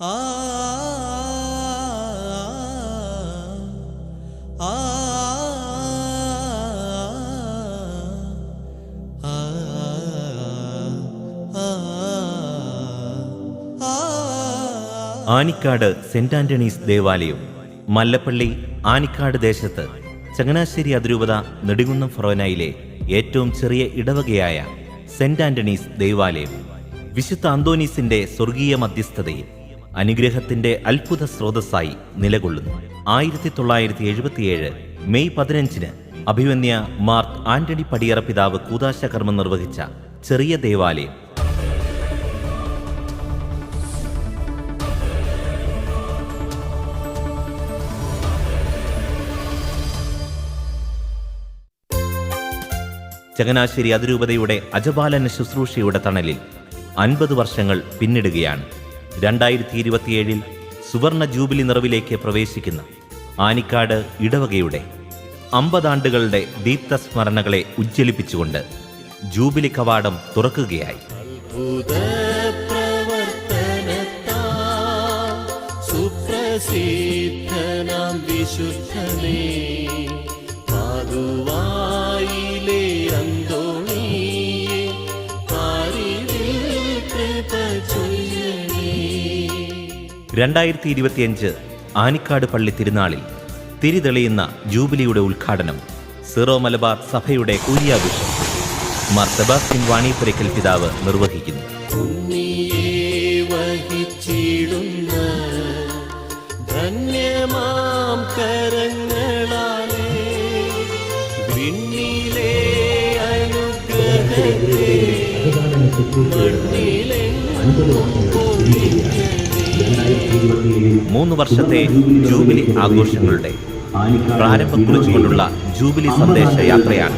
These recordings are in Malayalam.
ആ ആനിക്കാട് സെന്റ് ആന്റണീസ് ദേവാലയം മല്ലപ്പള്ളി ആനിക്കാട് ദേശത്ത് ചങ്ങനാശ്ശേരി അതിരൂപത നെടുകുന്നം ഫറോനയിലെ ഏറ്റവും ചെറിയ ഇടവകയായ സെന്റ് ആന്റണീസ് ദേവാലയം വിശുദ്ധ അന്തോനീസിന്റെ സ്വർഗീയ മധ്യസ്ഥതയിൽ അനുഗ്രഹത്തിന്റെ അത്ഭുത സ്രോതസ്സായി നിലകൊള്ളുന്നു. ആയിരത്തി തൊള്ളായിരത്തി എഴുപത്തിയേഴ് മെയ് പതിനഞ്ചിന് അഭിമന്യ മാർക്ക് ആന്റണി പടിയറ പിതാവ് കൂതാശ കർമ്മം നിർവഹിച്ച ചെറിയ ദേവാലയം. ചങ്ങനാശ്ശേരി അതിരൂപതയുടെ അജപാലന ശുശ്രൂഷയുടെ തണലിൽ അൻപത് വർഷങ്ങൾ പിന്നിടുകയാണ്. രണ്ടായിരത്തി ഇരുപത്തിയേഴിൽ സുവർണ ജൂബിലി നിറവിലേക്ക് പ്രവേശിക്കുന്ന ആനിക്കാട് ഇടവകയുടെ അമ്പതാണ്ടുകളുടെ ദീപ്തസ്മരണകളെ ഉജ്ജ്വലിപ്പിച്ചുകൊണ്ട് ജൂബിലി കവാടം തുറക്കുകയായി. സുപ്രസിദ്ധനാം വിശുദ്ധനേ. പാതുവായിലെ രണ്ടായിരത്തി ഇരുപത്തിയഞ്ച് ആനിക്കാട് പള്ളി തിരുനാളിൽ തിരിതെളിയുന്ന ജൂബിലിയുടെ ഉദ്ഘാടനം സിറോ മലബാർ സഭയുടെ കൂലിയാഘോഷം മാർ സെബാസ്റ്റിൻ വാണി പുരയ്ക്കൽ പിതാവ് നിർവഹിക്കുന്നു ധന്യമാം കരങ്ങളാലേ വിണ്ണിലെ അനുഗ്രഹത്തെ മണ്ണിലെങ്ങും പൊഴിയണേ. മൂന്ന് വർഷത്തെ ജൂബിലി ആഘോഷങ്ങളുടെ പ്രാരംഭം കുറിച്ചുകൊണ്ടുള്ള ജൂബിലി സന്ദേശ യാത്രയാണ്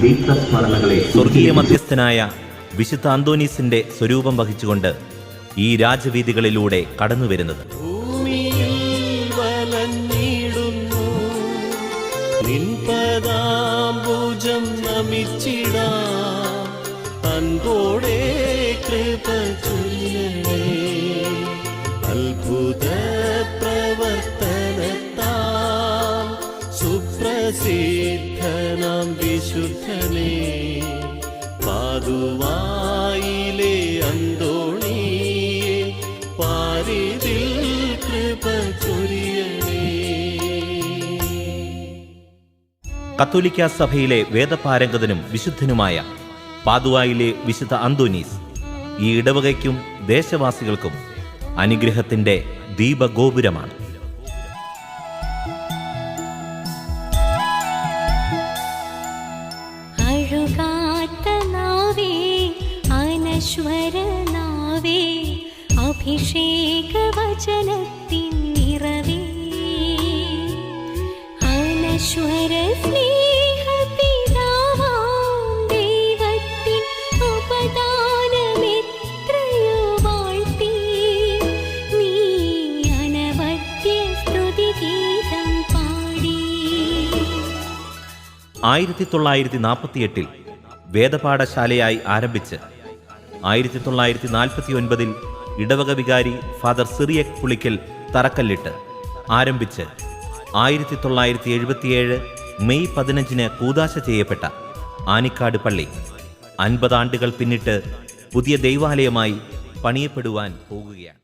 സ്വർഗീയ മധ്യസ്ഥനായ വിശുദ്ധ അന്തോനീസിന്റെ സ്വരൂപം വഹിച്ചുകൊണ്ട് ഈ രാജവീതികളിലൂടെ കടന്നുവരുന്നത്. നിൻപദാംബുജം അൻപോടെ കൃപ ചൊല്ലണേ അത്ഭുത പ്രവർത്തനത്താൽ സുപ്രസിദ്ധനാം വിശുദ്ധനേ. പാതുവായിലെ അന്തോണിയെ പാരിതിൽ കൃപ ചൊരിയണേ. കത്തോലിക്ക സഭയിലെ വേദപാരംഗതനും വിശുദ്ധനുമായ പാതുവായിലെ വിശുദ്ധ അന്തോനീസ് ഈ ഇടവകയ്ക്കും ദേശവാസികൾക്കും അനുഗ്രഹത്തിന്റെ ദീപഗോപുരമാണ്. അഴുകാത്ത ആയിരത്തി തൊള്ളായിരത്തി നാൽപ്പത്തിയെട്ടിൽ വേദപാഠശാലയായി ആരംഭിച്ച് ആയിരത്തി തൊള്ളായിരത്തി നാൽപ്പത്തി ഒൻപതിൽ ഇടവക വികാരി ഫാദർ സിറിയക് പുളിക്കൽ തറക്കല്ലിട്ട് ആരംഭിച്ച് ആയിരത്തി തൊള്ളായിരത്തി എഴുപത്തിയേഴ് മെയ് പതിനഞ്ചിന് കൂതാശ ചെയ്യപ്പെട്ട ആനിക്കാട് പള്ളി അൻപതാണ്ടുകൾ പിന്നിട്ട് പുതിയ ദൈവാലയമായി പണിയപ്പെടുവാൻ പോകുകയാണ്.